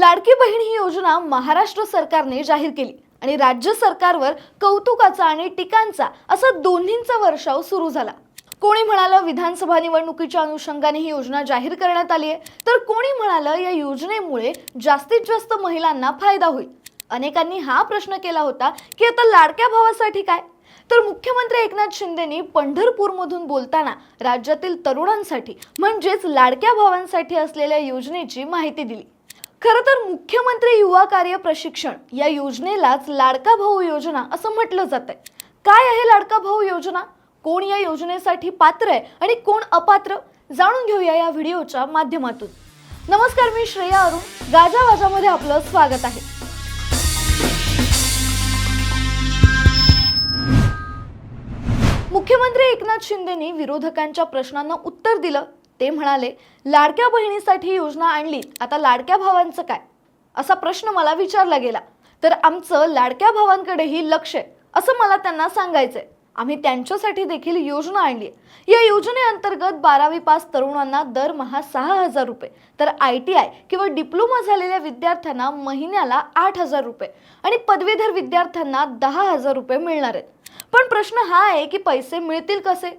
लाडकी बहीण ही योजना महाराष्ट्र सरकारने जाहीर केली आणि राज्य सरकारवर कौतुकाचा आणि टीकांचा असा दोन्हींचा वर्षाव सुरू झाला. कोणी म्हणालं विधानसभा निवडणुकीच्या अनुषंगाने ही योजना जाहीर करण्यात आली आहे तर कोणी म्हणालं या योजनेमुळे जास्तीत जास्त महिलांना फायदा होईल? अनेकांनी हा प्रश्न केला होता की आता लाडक्या भावासाठी काय? तर मुख्यमंत्री एकनाथ शिंदेनी पंढरपूरमधून बोलताना राज्यातील तरुणांसाठी म्हणजेच लाडक्या भावांसाठी असलेल्या योजनेची माहिती दिली. खरं तर मुख्यमंत्री युवा कार्य प्रशिक्षण या योजनेलाच लाडका भाऊ योजना असं म्हटलं जातंय. काय आहे लाडका भाऊ योजना? कोण या योजनेसाठी पात्र आहे आणि कोण अपात्र? जाणून घेऊया या व्हिडिओच्या माध्यमातून. नमस्कार मी श्रेया अरुण. गाजा वाजामध्ये आपलं स्वागत आहे. मुख्यमंत्री एकनाथ शिंदेनी विरोधकांच्या प्रश्नांना उत्तर दिलं. ते म्हणाले लाडक्या बहिणीसाठी योजना आणली. आता लाडक्या भावांचं काय? असा प्रश्न मला विचारला गेला. तर आमचं लाडक्या भावांकडेही लक्ष आहे असं मला त्यांना सांगायचंय. आम्ही त्यांच्यासाठी देखील योजना आणली या योजनेअंतर्गत बारावी पास तरुणांना दरमहा सहा हजार रुपये तर आय टी आय किंवा डिप्लोमा झालेल्या विद्यार्थ्यांना महिन्याला आठ हजार रुपये आणि पदवीधर विद्यार्थ्यांना दहा हजार रुपये मिळणार आहेत. पण प्रश्न हा आहे की पैसे मिळतील कसे?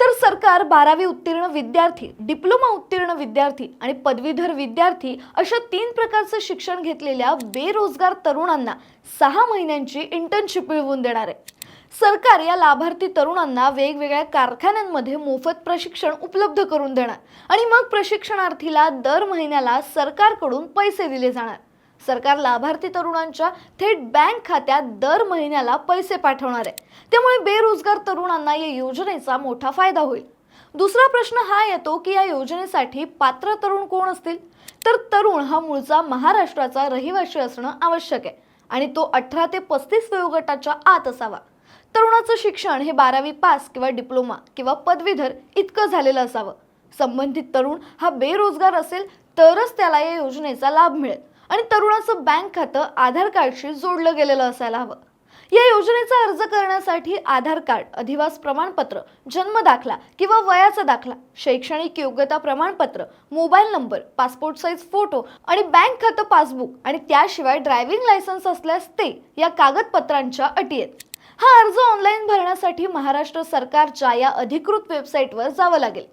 तर सरकार बारावी उत्तीर्ण विद्यार्थी डिप्लोमा उत्तीर्ण विद्यार्थी आणि पदवीधर विद्यार्थी अशा तीन प्रकारचं शिक्षण घेतलेल्या बेरोजगार तरुणांना सहा महिन्यांची इंटर्नशिप मिळवून देणार आहे. सरकार या लाभार्थी तरुणांना वेगवेगळ्या कारखान्यांमध्ये मोफत प्रशिक्षण उपलब्ध करून देणार आणि मग प्रशिक्षणार्थीला दर महिन्याला सरकारकडून पैसे दिले जाणार. सरकार लाभार्थी तरुणांच्या थेट बँक खात्यात दर महिन्याला पैसे पाठवणार आहे. त्यामुळे बेरोजगार तरुणांना या योजनेचा मोठा फायदा होईल. दुसरा प्रश्न हा येतो की या योजनेसाठी पात्र तरुण कोण असतील? तर तरुण हा मूळचा महाराष्ट्राचा रहिवासी असणं आवश्यक आहे आणि तो अठरा ते पस्तीस वयोगटाच्या आत असावा. तरुणाचं शिक्षण हे बारावी पास किंवा डिप्लोमा किंवा पदवीधर इतकं झालेलं असावं. संबंधित तरुण हा बेरोजगार असेल तरच त्याला या योजनेचा लाभ मिळेल. आणि तरुणाचं बँक खातं आधार कार्डशी जोडलं गेलेलं असायला हवं. या योजनेचा अर्ज करण्यासाठी आधार कार्ड अधिवास प्रमाणपत्र जन्म दाखला किंवा वयाचा दाखला शैक्षणिक योग्यता प्रमाणपत्र mobile number passport size photo आणि बँक खातं पासबुक आणि त्याशिवाय ड्रायव्हिंग लायसन्स असल्यास ते या कागदपत्रांच्या अटी आहेत हा अर्ज ऑनलाईन भरण्यासाठी महाराष्ट्र सरकारच्या या अधिकृत वेबसाईटवर जावं लागेल.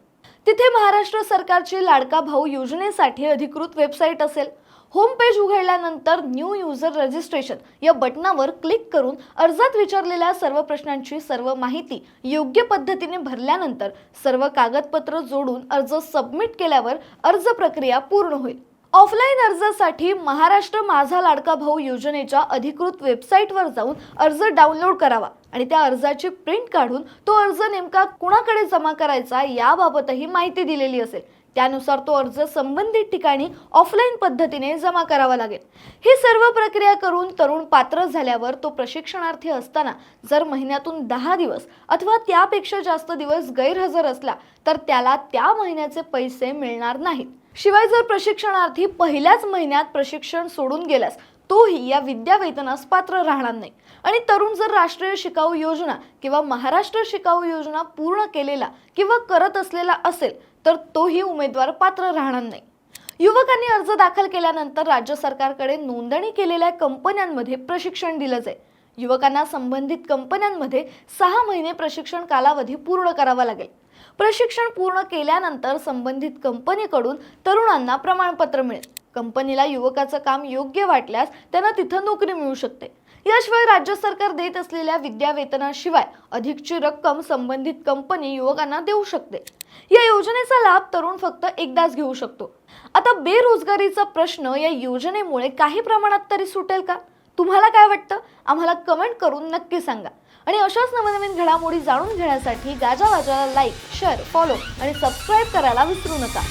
तिथे महाराष्ट्र सरकारची लाडका भाऊ योजनेसाठी अधिकृत वेबसाईट असेल. होम पेज उघडल्यानंतर न्यू युजर रजिस्ट्रेशन या बटनावर क्लिक करून अर्जात विचारलेल्या सर्व प्रश्नांची सर्व माहिती योग्य पद्धतीने भरल्यानंतर सर्व कागदपत्र जोडून अर्ज सबमिट केल्यावर अर्ज प्रक्रिया पूर्ण होईल. ऑफलाईन अर्जासाठी महाराष्ट्र माझा लाडका भाऊ योजनेच्या अधिकृत वेबसाईटवर जाऊन अर्ज डाउनलोड करावा आणि त्या अर्जाची प्रिंट काढून तो अर्ज नेमका कुणाकडे जमा करायचा याबाबतही माहिती दिलेली असेल. त्यानुसार तो अर्ज संबंधित ठिकाणी ऑफलाईन पद्धतीने जमा करावा लागेल. ही सर्व प्रक्रिया करून तरुण पात्र झाल्यावर तो प्रशिक्षणार्थी असताना जर महिन्यातून दहा दिवस अथवा त्यापेक्षा जास्त दिवस गैरहजर असला तर त्याला त्या महिन्याचे पैसे मिळणार नाहीत. शिवाय जर प्रशिक्षणार्थी पहिल्याच महिन्यात प्रशिक्षण सोडून गेल्यास तोही या विद्या वेतनास पात्र राहणार नाही. आणि तरुण जर राष्ट्रीय शिकाऊ योजना किंवा महाराष्ट्र शिकाऊ योजना पूर्ण केलेला किंवा करत असलेला असेल तर तोही उमेदवार पात्र राहणार नाही. युवकांनी अर्ज दाखल केल्यानंतर राज्य सरकारकडे नोंदणी केलेल्या कंपन्यांमध्ये प्रशिक्षण दिलं जाईल युवकांना संबंधित कंपन्यांमध्ये सहा महिने प्रशिक्षण कालावधी पूर्ण करावा लागेल. प्रशिक्षण पूर्ण केल्यानंतर संबंधित कंपनीकडून तरुणांना प्रमाणपत्र मिळेल. कंपनीला युवकाचं काम योग्य वाटल्यास त्यांना तिथं नोकरी मिळू शकते. याशिवाय राज्य सरकार देत असलेल्या विद्या वेतनाशिवाय अधिकची रक्कम संबंधित कंपनी युवकांना देऊ शकते. या योजनेचा लाभ तरुण फक्त एकदाच घेऊ शकतो. आता बेरोजगारीचा प्रश्न या योजनेमुळे काही प्रमाणात तरी सुटेल का? तुम्हाला काय वाटतं? आम्हाला कमेंट करून नक्की सांगा. आणि अशाच नवनवीन घडामोडी जाणून घेण्यासाठी गाजावाजाला लाईक शेअर फॉलो आणि सबस्क्राईब करायला विसरू नका.